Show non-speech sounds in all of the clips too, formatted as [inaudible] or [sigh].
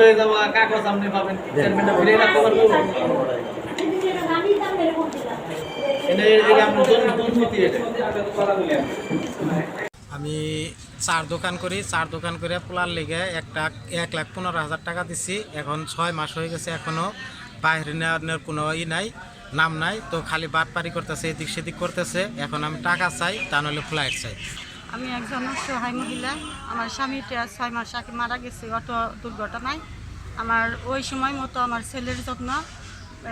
হয়ে যাব কাগজ আপনি পাবেন। আমি চার দোকান করি চার দোকান করে পোলার লেগে একটা এক লাখ পনেরো হাজার টাকা দিছি। এখন ছয় মাস হয়ে গেছে এখনও বাইরে নেওয়ার কোনো ই নাই নাম নাই। তো খালি বাটপারি করতেছে এদিক সেদিক করতেছে। এখন আমি টাকা চাই তা নাহলে ফ্লাইট চাই। আমি একজন অসহায় মহিলা। আমার স্বামীটা ছয় মাস আগে মারা গেছে অটো দুর্ঘটনায়। আমার ওই সময় মতো আমার ছেলের জন্য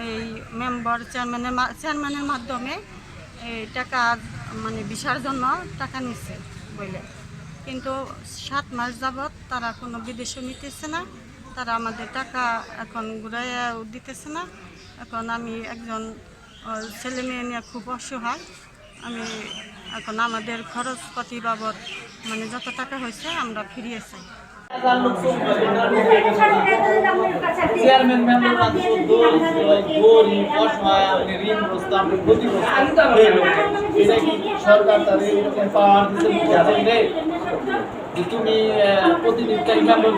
এই মেম্বার চেয়ারম্যানের চেয়ারম্যানের মাধ্যমে এই টাকা মানে ভিসার জন্য টাকা নিচ্ছে বলে কিন্তু সাত মাস যাবৎ তারা কোনো বিদেশে নিতেছে না, তারা আমাদের টাকা এখন ঘুরাইয়া দিতেছে না। এখন আমি একজন ছেলে মেয়ে নিয়ে খুব অসহায়। আমি এখন আমাদের খরচপাতি বাবদ মানে যত টাকা হয়েছে আমরা ফিরিয়ে চাই। চেয়ারম্যান মেম্বার মাত্র গরিব অসহায় আপনি ঋণগ্রস্ত ক্ষতিগ্রস্ত সরকার তাদের এরকম পাওয়ার তুমি প্রতিনিধিকারী মেম্বার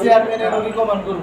চেয়ারম্যানের রিকমেন্ড করব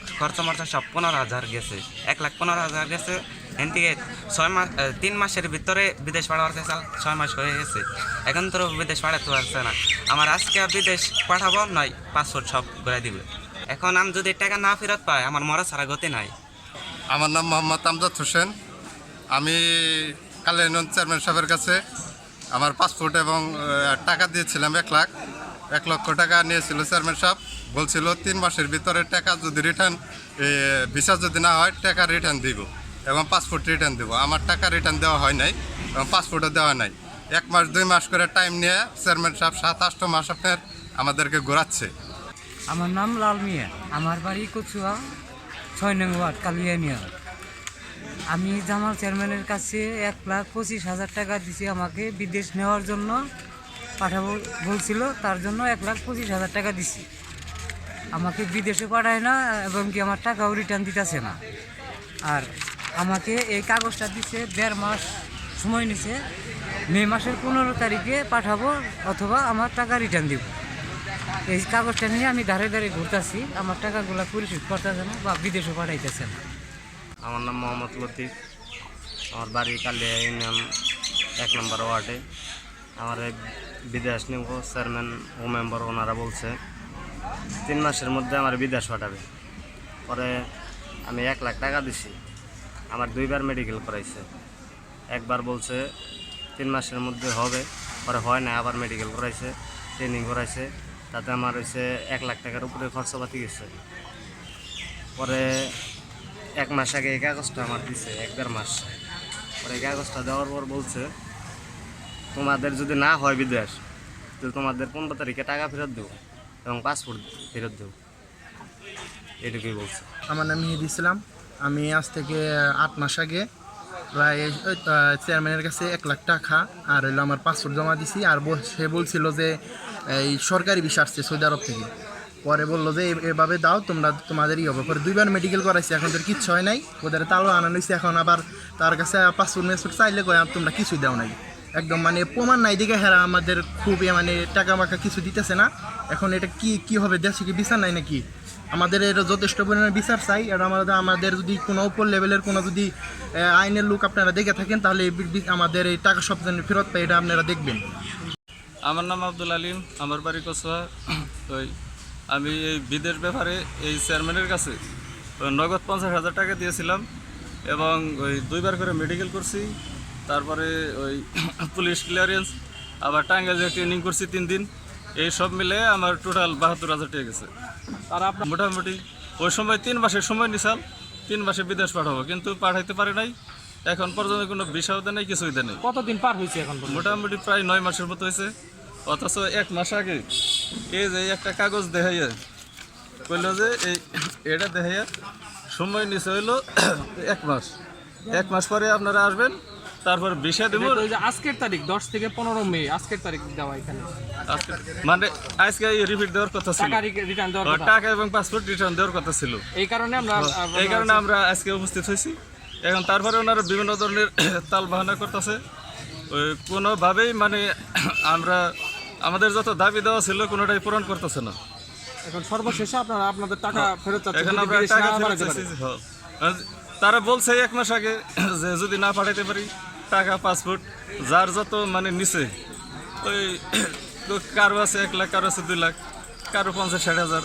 খরচ মরচ সব পনেরো হাজার গেছে। এক লাখ পনেরো হাজার গেছে। এন থেকে ছয় মাস তিন মাসের ভিতরে বিদেশ পাঠাবার চাল ছয় মাস হয়ে গেছে। এখন তো বিদেশ পাঠাতে পারছে না। আমার আজকে বিদেশ পাঠাবো নয়, পাসপোর্ট সব ঘুরাই দিবে। এখন আমি যদি টাকা না ফেরত পাই, আমার মরা ছাড়া গতি নাই। আমার নাম মোহাম্মদ আমজাদ হোসেন। আমি কালিয়ানন্দ চেয়ারম্যান সাহেবের কাছে আমার পাসপোর্ট এবং টাকা দিয়েছিলাম এক লাখ। এক লক্ষ টাকা নিয়েছিল চেয়ারম্যান সাহেব। বলছিল, তিন মাসের ভিতরে টাকা যদি রিটার্ন ভিসা যদি না হয়, টাকা রিটার্ন দিব এবং পাসপোর্ট রিটার্ন দিব। আমার টাকা রিটার্ন দেওয়া হয় নাই এবং পাসপোর্টও দেওয়া নাই। এক মাস, দুই মাস করে টাইম নিয়ে চেয়ারম্যান সাহেব সাত আষ্ট মাস আপনার আমাদেরকে ঘোরাচ্ছে। আমার নাম লাল মিয়া। আমার বাড়ি কচুয়া, ছয় নং ওয়ার্ড কালিয়ানিয়া আমি জামাল চেয়ারম্যানের কাছে এক লাখ পঁচিশ হাজার টাকা দিছি আমাকে বিদেশ নেওয়ার জন্য। পাঠাবো বলছিল, তার জন্য এক লাখ পঁচিশ হাজার টাকা দিছি। আমাকে বিদেশে পাঠায় না, এবং কি আমার টাকাও রিটার্ন দিতেছে না। আর আমাকে এই কাগজটা দিছে, দেড় মাস সময় নিছে, মে মাসের পনেরো তারিখে পাঠাবো অথবা আমার টাকা রিটার্ন দিব। এই কাগজটা নিয়ে আমি ধারে ধারে ঘুরতেছি, আমার টাকাগুলো পরিশোধ করতেছে না বা বিদেশে পাঠাইতেছে না। আমার নাম মোহাম্মদ লতিফ। আমার বাড়ি কালিয়া ইউনিয়ন এক নম্বর ওয়ার্ডে। আমার বিদেশ নিব, চেয়ারম্যান ও মেম্বার ওনারা বলছে, তিন মাসের মধ্যে আমার বিদেশ পাঠাবে। পরে আমি এক লাখ টাকা দিছি, আমার দুইবার মেডিকেল করাইছে। একবার বলছে, তিন মাসের মধ্যে হবে, পরে হয় না, আবার মেডিকেল করাইছে ট্রেনিং করাইছে, তাতে আমার হয়েছে এক লাখ টাকার উপরে খরচাপাতি গেছে। পরে এক মাস আগে এই কাগজটা আমার দিছে, এক দেড় মাস। পরে এই কাগজটা দেওয়ার পর বলছে তোমাদের যদি না হয় বিদেশ, তো তোমাদের পনেরো তারিখে টাকা ফেরত দেবো এবং পাসপোর্ট ফেরত দেবো। এটুকুই বলছে। আমার নাম মিহিদ ইসলাম। আমি আজ থেকে আট মাস আগে প্রায় চেয়ারম্যানের কাছে এক লাখ টাকা আর হইল আমার পাসপোর্ট জমা দিছি। আর সে বলছিল যে, এই সরকারি বিষয় আসছে সৌদি আরব থেকে। পরে বলল যে এভাবে দাও, তোমরা তোমাদের ই হবে। পরে দুইবার মেডিকেল করাইছি, এখন তোর কিচ্ছু হয় নাই। ওদের তালও আনানো হয়েছে এখন আবার তার কাছে পাসপোর্ট মেসপোর্ট চাইলে কয় তোমরা কিছুই দাও নাই। একদম মানে প্রমাণ নাই দিকে হেরা আমাদের খুবই মানে টাকা মাকা কিছু দিতেছে না। এখন এটা কি কি হবে, দেশে কি বিচার নাই নাকি? আমাদের এটা যথেষ্ট পরিমাণে বিচার চাই, আর আমাদের আমাদের যদি কোনো উপর লেভেলের কোনো যদি আইনের লোক আপনারা দেখে থাকেন, তাহলে আমাদের এই টাকা সব যেন ফেরত পাই এটা আপনারা দেখবেন। আমার নাম আব্দুল আলিম, আমার বাড়ি কসবা। ওই, আমি এই বিদেশ ব্যাপারে এই চেয়ারম্যানের কাছে নগদ পঞ্চাশ হাজার টাকা দিয়েছিলাম, এবং ওই দুইবার করে মেডিকেল করছি। তারপরে ওই [coughs] পুলিশ ক্লিয়ারেন্স আবার টাঙ্গাইলে ট্রেনিং করছি তিন দিন এই সব মিলে আমার টোটাল বাহাত্তর হাজার টাকা গেছে। আর আপনার মোটামুটি ওই সময় তিন মাসের সময় নিশাল তিন মাসে বিদেশ পাঠাবো কিন্তু পাঠাইতে পারে নাই। এখন পর্যন্ত কোনো বিষয় দেয় নেই কিছুই দেয় নেই। কতদিন পার হয়েছে এখন মোটামুটি প্রায় নয় মাসের মতো হয়েছে। অথচ এক মাস আগে এই যে একটা কাগজ দেখাইয়া কইল যে এই [coughs] এটা দেখাইয়া সময় নিচে হইল [coughs] এক মাস। এক মাস পরে আপনারা আসবেন তারপর বিষয় দেবো। ওই যে আজকের তারিখ দশ থেকে পনেরো মে আজকের তারিখ দেওয়া এখানে। মানে আজকে রিপিট দেওয়ার কথা ছিল। টাকা রিটার্ন দেওয়ার কথা। টাকা এবং পাসপোর্ট রিটার্ন দেওয়ার কথা ছিল। এই কারণে আমরা এই কারণে আমরা আজকে উপস্থিত হয়েছি। এখন তারপরে ওনারা বিভিন্ন ধরনের [coughs] তাল বাহানা করতেছে। ওই কোনোভাবেই মানে [coughs] আমরা আমাদের যত দাবি দেওয়া ছিল কোনোটাই পূরণ করতেছে না। এখন সর্বশেষে আপনারা আপনাদের টাকা ফেরত এখন আমরা টাকা ফেরত তারা বলছে এক মাস আগে [coughs] যে যদি না পাঠাইতে পারি টাকা পাসপোর্ট যার যত মানে নিচে ওই কারও আছে এক লাখ কারও আছে দুই লাখ কারও পঞ্চাশ ষাট হাজার